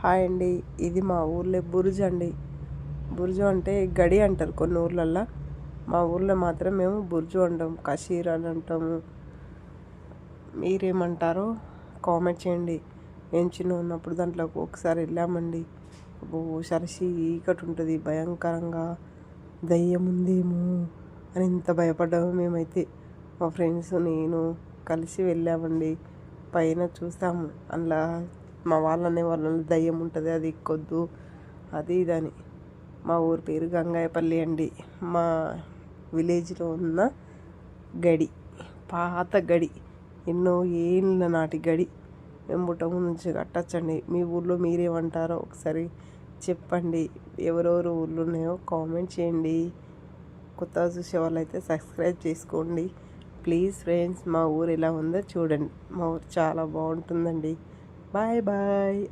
Hi అండి. ఇది మా ఊర్లో బురుజు అండి. బురుజు అంటే గడి అంటారు కొన్ని ఊర్లల్లో. మా ఊర్లో మాత్రం మేము బుర్జు అంటాం కషీర్ అని అంటాము మీరేమంటారో కామెంట్ చేయండి. నేను చిన్న ఉన్నప్పుడు దాంట్లో ఒకసారి వెళ్ళామండి. ఓ సరసి ఈకటి ఉంటుంది భయంకరంగా దయ్యం ఉందేమో అని ఇంత భయపడ్డాము మేమైతే. మా ఫ్రెండ్స్ నేను కలిసి వెళ్ళామండి. పైన చూస్తాము. అందులో మా వాళ్ళనే వాళ్ళ దయ్యం ఉంటుంది అది ఎక్కొద్దు అది ఇదని. మా ఊరి పేరు గంగాయపల్లి అండి. మా విలేజ్లో ఉన్న గడి పాత గడి ఎన్నో ఏళ్ళ నాటి గడి. వెంబుటం నుంచి కట్టచ్చండి. మీ ఊళ్ళో మీరేమంటారో ఒకసారి చెప్పండి. ఎవరెవరు ఊళ్ళో ఉన్నాయో కామెంట్ చేయండి. కొత్తగా చూసే వాళ్ళైతే సబ్స్క్రైబ్ చేసుకోండి. ప్లీజ్ ఫ్రెండ్స్ మా ఊరు ఎలా ఉందో చూడండి. మా ఊరు చాలా బాగుంటుందండి. Bye bye.